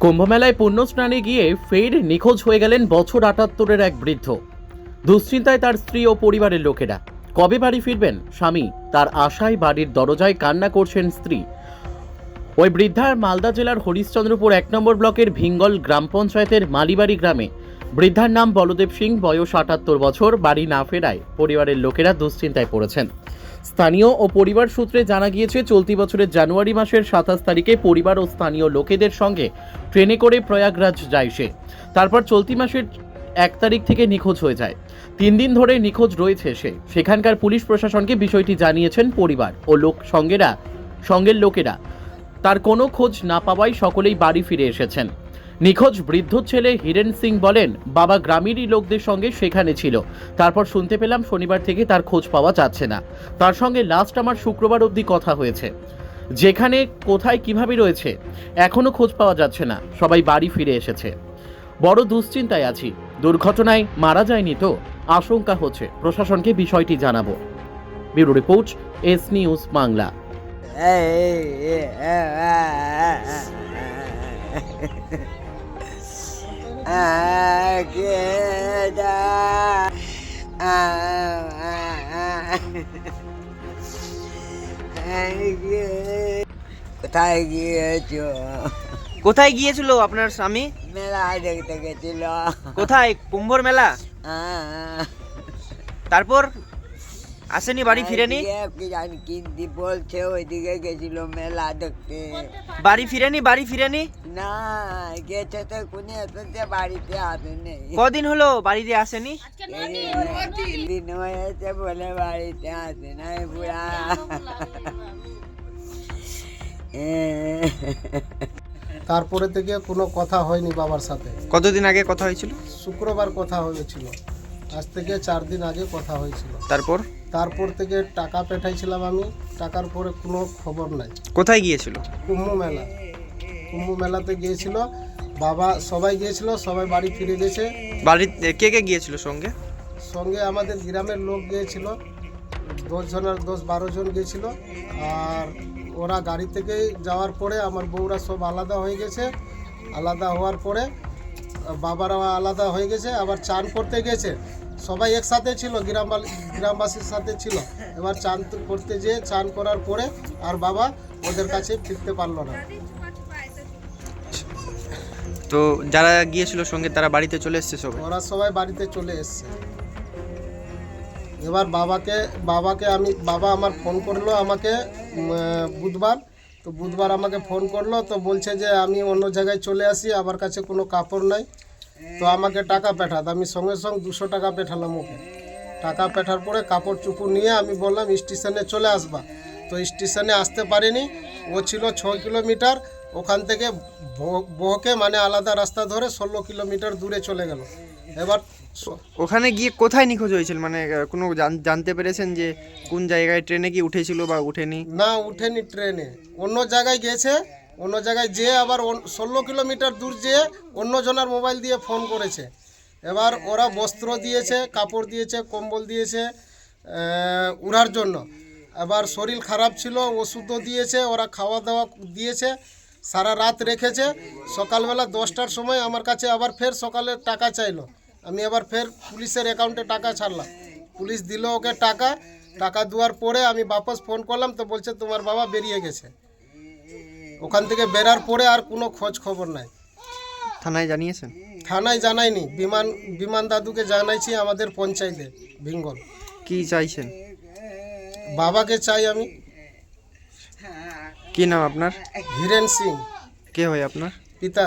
কুম্ভমেলায় পুণ্য স্নানে গিয়ে ফের নিখোঁজ হয়ে গেলেন বছর আটাত্তরের এক বৃদ্ধ। দুশ্চিন্তায় তার স্ত্রী ও পরিবারের লোকেরা। কবে বাড়ি ফিরবেন? স্বামী তার আশায় বাড়ির দরজায় কান্না করছেন স্ত্রী। ওই বৃদ্ধার মালদা জেলার হরিশ্চন্দ্রপুর এক নম্বর ব্লকের ভিঙ্গল গ্রাম পঞ্চায়েতের মালিবাড়ি গ্রামে। বৃদ্ধার নাম বলদেব সিং, বয়স আটাত্তর বছর, বাড়ি না ফেরায়। পরিবারের লোকেরা দুশ্চিন্তায় পড়েছেন। স্থানীয় ও পরিবার সূত্রে জানা গিয়েছে, চলতি বছরের জানুয়ারি মাসের সাতাশ তারিখে পরিবার ও স্থানীয় লোকেদের সঙ্গে ট্রেনে করে প্রয়াগরাজ যায় সে। তারপর চলতি মাসের এক তারিখ থেকে নিখোঁজ হয়ে যায়। তিন দিন ধরে নিখোঁজ রয়েছে সে। সেখানকার পুলিশ প্রশাসনকে বিষয়টি জানিয়েছেন পরিবার ও লোক সঙ্গেরা, সঙ্গের লোকেরা। তার কোনো খোঁজ না পাওয়ায় সকলেই বাড়ি ফিরে এসেছেন। নিখোঁজ বৃদ্ধ ছেলে হিরেন সিং বলেন, বাবা গ্রামেরই লোকদের সঙ্গে সেখানে ছিল। তারপর শুনতে পেলাম শনিবার থেকে তার খোঁজ পাওয়া যাচ্ছে না। তার সঙ্গে লাস্ট আমার শুক্রবার অবধি কথা হয়েছে। যেখানে, কোথায়, কীভাবে রয়েছে, এখনও খোঁজ পাওয়া যাচ্ছে না। সবাই বাড়ি ফিরে এসেছে। বড় দুশ্চিন্তায় আছি। দুর্ঘটনায় মারা যায়নি তো? আশঙ্কা হচ্ছে। প্রশাসনকে বিষয়টি জানাব। Bureau report S news Bangla. কোথায় গিয়েছো? কোথায় গিয়েছিল আপনার স্বামী? মেলা দেখতে গেছিল। কোথায়? কুম্ভর মেলা? তারপর? আসেনি বাড়ি ফিরেনি? জানি কিনতি বলছে ওইদিকে গেছিল মেলা দেখতে। বাড়ি ফিরেনি বাড়ি ফিরেনি? না গেছে তো কোনে এসেছে বাড়িতে আসেনি কদিন হলো বাড়িতে আসেনি? দিন হয়েছে বলে বাড়িতে আসে না বুড়া। তারপরে থেকে কোনো কথা হয়নি বাবার সাথে। কতদিন আগে কথা হয়েছিল? শুক্রবার কথা হয়েছিল। আজ থেকে চার দিন আগে কথা হয়েছিল। তারপর? তারপর থেকে টাকা পাঠাইছিলাম আমি টাকার পরে কোনো খবর নাই। কোথায় গিয়েছিল? কুম্ভ মেলা। কুম্ভ মেলাতে গিয়েছিল বাবা সবাই গিয়েছিল সবাই বাড়ি ফিরে গেছে। বাড়ি কে কে গিয়েছিল সঙ্গে? সঙ্গে আমাদের গ্রামের লোক গিয়েছিল দশ জনের দশ বারো জন গিয়েছিল। আর ওরা গাড়ি থেকে যাওয়ার পরে আমার বউরা সব আলাদা হয়ে গেছে। আলাদা হওয়ার পরে বাবারা আলাদা হয়ে গেছে আবার চান করতে গেছে। সবাই একসাথে ছিল গ্রাম গ্রামবাসীর সাথে ছিল। এবার চান করতে যেয়ে চান করার পরে আর বাবা ওদের কাছে ফিরতে পারল না। তো যারা গিয়েছিল সঙ্গে তারা বাড়িতে চলে এসছে সবাই? ওরা সবাই বাড়িতে চলে এসছে। এবার বাবাকে বাবাকে আমি বাবা আমার ফোন করল আমাকে বুধবার। তো বুধবার আমাকে ফোন করল তো বলছে যে আমি অন্য জায়গায় চলে আসি আমার কাছে কোনো কাপড় নাই। তো আমাকে টাকা পাঠাত। আমি সঙ্গে সঙ্গে দুশো টাকা পাঠালাম ওকে। টাকা পাঠার পরে কাপড় চুপড় নিয়ে আমি বললাম স্টেশনে চলে আসবা। তো স্টেশনে আসতে পারিনি। ও ছিল ছ কিলোমিটার। ওখান থেকে বহকে মানে আলাদা রাস্তা ধরে ষোলো কিলোমিটার দূরে চলে গেল। এবার ওখানে গিয়ে কোথায় নিখোঁজ হয়েছিল? মানে কোনো জান- জানতে পেরেছেন যে কোন জায়গায় ট্রেনে কি উঠেছিল বা উঠেনি? না উঠেনি ট্রেনে। অন্য জায়গায় গেছে। অন্য জায়গায় যেয়ে আবার ষোলো কিলোমিটার দূর যেয়ে অন্য জনের মোবাইল দিয়ে ফোন করেছে। এবার ওরা বস্ত্র দিয়েছে, কাপড় দিয়েছে, কম্বল দিয়েছে উড়ার জন্য। এবার শরীর খারাপ ছিল, ওষুধও দিয়েছে, ওরা খাওয়া দাওয়া দিয়েছে, সারা রাত রেখেছে। সকালবেলা দশটার সময় আমার কাছে আবার ফের সকালে টাকা চাইলো। আমি আবার ফের পুলিশের অ্যাকাউন্টে টাকা ছাড়লাম। পুলিশ দিল ওকে টাকা। টাকা দেওয়ার পরে আমি বাপস ফোন করলাম, তো বলছে, তোমার বাবা বেরিয়ে গেছে। ওখান থেকে বেরার পরে আর কোনো খোঁজ খবর নাই। থানায় জানিয়েছেন? থানায় জানাইনি। বিমান বিমান দাদুকে জানাইছি আমাদের পঞ্চায়েতে বেঙ্গল। কি চাইছেন? বাবাকে চাই আমি। কি নাম আপনার? হিরেন সিং। কে হয় আপনার? পিতা।